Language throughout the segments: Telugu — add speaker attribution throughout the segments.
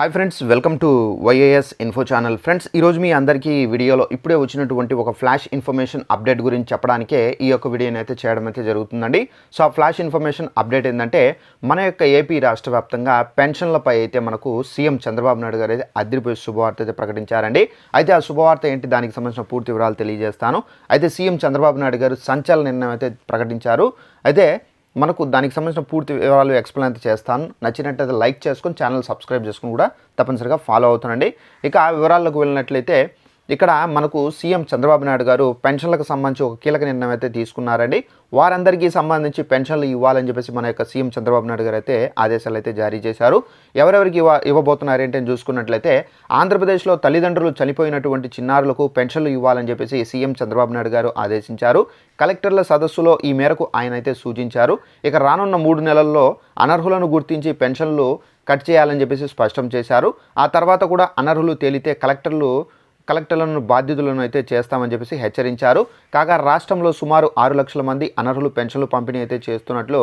Speaker 1: Hi friends welcome to Y A S info channel friends ఈరోజు మీ అందరికీ ఈ వీడియోలో ఇప్పుడే వచ్చినటువంటి ఒక ఫ్లాష్ ఇన్ఫర్మేషన్ అప్డేట్ గురించి చెప్పడానికే ఈ యొక్క వీడియోని అయితే చేయడం అయితే జరుగుతుందండి. సో ఆ ఫ్లాష్ ఇన్ఫర్మేషన్ అప్డేట్ ఏంటంటే మన యొక్క ఏపీ రాష్ట్ర వ్యాప్తంగా పెన్షన్లపై అయితే మనకు సీఎం చంద్రబాబు నాయుడు గారు అయితే అదిరిపోయి శుభవార్త అయితే ప్రకటించారండి. అయితే ఆ శుభవార్త ఏంటి దానికి సంబంధించిన పూర్తి వివరాలు తెలియజేస్తాను. అయితే సీఎం చంద్రబాబు నాయుడు గారు సంచలన నిర్ణయం అయితే ప్రకటించారు. అయితే మనకు దానికి సంబంధించిన పూర్తి వివరాలు ఎక్స్ప్లెయిన్ అయితే చేస్తాను. నచ్చినట్టయితే లైక్ చేసుకొని ఛానల్ సబ్స్క్రైబ్ చేసుకుని కూడా తప్పనిసరిగా ఫాలో అవుతానండి ఇక ఆ వివరాల్లోకి వెళ్ళినట్లయితే ఇక్కడ మనకు సీఎం చంద్రబాబు నాయుడు గారు పెన్షన్లకు సంబంధించి ఒక కీలక నిర్ణయం అయితే తీసుకున్నారండి. వారందరికీ సంబంధించి పెన్షన్లు ఇవ్వాలని చెప్పేసి మన యొక్క సీఎం చంద్రబాబు నాయుడు గారు అయితే ఆదేశాలు అయితే జారీ చేశారు. ఎవరెవరికి ఇవ్వ ఇవ్వబోతున్నారు ఏంటని చూసుకున్నట్లయితే ఆంధ్రప్రదేశ్లో తల్లిదండ్రులు చనిపోయినటువంటి చిన్నారులకు పెన్షన్లు ఇవ్వాలని చెప్పేసి సీఎం చంద్రబాబు నాయుడు గారు ఆదేశించారు. కలెక్టర్ల సదస్సులో ఈ మేరకు ఆయన అయితే సూచించారు. ఇక రానున్న మూడు నెలల్లో అనర్హులను గుర్తించి పెన్షన్లు కట్ చేయాలని చెప్పేసి స్పష్టం చేశారు. ఆ తర్వాత కూడా అనర్హులు తేలితే కలెక్టర్లు కలెక్టర్లను బాధ్యతలను అయితే చేస్తామని చెప్పేసి హెచ్చరించారు. కాగా రాష్ట్రంలో సుమారు ఆరు లక్షల మంది అనర్హులు పెన్షన్లు పంపిణీ అయితే చేస్తున్నట్లు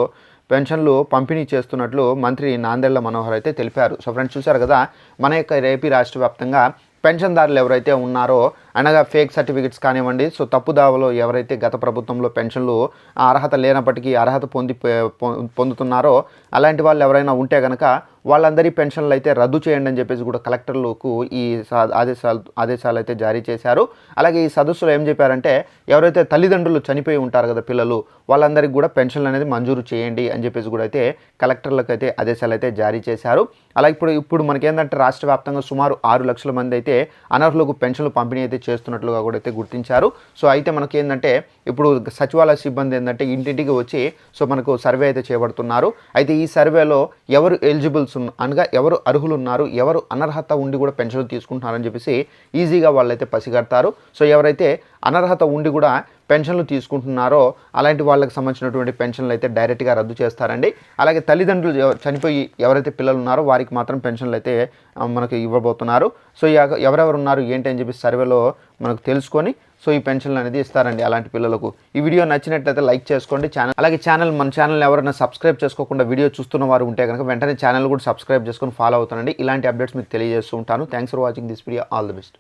Speaker 1: పెన్షన్లు పంపిణీ చేస్తున్నట్లు మంత్రి నాందేళ్ళ మనోహర్ అయితే తెలిపారు. సో ఫ్రెండ్స్ చూశారు కదా మన యొక్క ఏపీ రాష్ట్ర వ్యాప్తంగా పెన్షన్దారులు ఎవరైతే ఉన్నారో అనగా ఫేక్ సర్టిఫికెట్స్ కానివ్వండి సో తప్పుదావలో ఎవరైతే గత ప్రభుత్వంలో పెన్షన్లు అర్హత లేనప్పటికీ అర్హత పొంది పొ- పొందుతున్నారో అలాంటి వాళ్ళు ఎవరైనా ఉంటే కనుక వాళ్ళందరి పెన్షన్లు అయితే రద్దు చేయండి అని చెప్పేసి కూడా కలెక్టర్లకు ఈ ఆదేశాలు ఆదేశాలు అయితే జారీ చేశారు. అలాగే ఈ సదస్సులో ఏం చెప్పారంటే ఎవరైతే తల్లిదండ్రులు చనిపోయి ఉంటారు కదా పిల్లలు వాళ్ళందరికీ కూడా పెన్షన్లు అనేది మంజూరు చేయండి అని చెప్పేసి కూడా అయితే కలెక్టర్లకు అయితే ఆదేశాలు అయితే జారీ చేశారు. అలాగే ఇప్పుడు ఇప్పుడు మనకేంటంటే రాష్ట్ర వ్యాప్తంగా సుమారు ఆరు లక్షల మంది అయితే అనర్హులకు పెన్షన్లు పంపిణీ అయితే చేస్తున్నట్లుగా కూడా అయితే గుర్తించారు. సో అయితే మనకి ఏంటంటే ఇప్పుడు సచివాలయ సిబ్బంది ఏంటంటే ఇంటింటికి వచ్చి సో మనకు సర్వే అయితే చేపడుతున్నారు. అయితే ఈ సర్వేలో ఎవరు ఎలిజిబుల్స్ ఉన్న అనగా ఎవరు అర్హులు ఉన్నారు ఎవరు అనర్హత ఉండి కూడా పెన్షన్లు తీసుకుంటున్నారని చెప్పేసి ఈజీగా వాళ్ళైతే పసిగడతారు. సో ఎవరైతే అనర్హత ఉండి కూడా పెన్షన్లు తీసుకుంటున్నారో అలాంటి వాళ్ళకి సంబంధించినటువంటి పెన్షన్లు అయితే డైరెక్ట్గా రద్దు చేస్తారండి. అలాగే తల్లిదండ్రులు చనిపోయి ఎవరైతే పిల్లలు ఉన్నారో వారికి మాత్రం పెన్షన్లు అయితే మనకి ఇవ్వబోతున్నారు. సో ఎవరెవరు ఉన్నారు ఏంటి అని చెప్పి సర్వేలో మనకు తెలుసుకొని సో ఈ పెన్షన్లు అనేది ఇస్తారండి అలాంటి పిల్లలకు. ఈ వీడియో నచ్చినట్లయితే లైక్ చేసుకోండి ఛానల్ అలాగే ఛానల్ మన ఛానల్ ఎవరైనా సబ్స్క్రైబ్ చేసుకోకుండా వీడియో చూస్తున్న వారు ఉంటే కనుక వెంటనే ఛానల్ కూడా సబ్స్క్రైబ్ చేసుకొని ఫాలో అవుతానండి. ఇలాంటి అప్డేట్స్ మీకు తెలియజేస్తూ ఉంటాను. Thanks for watching this video all the best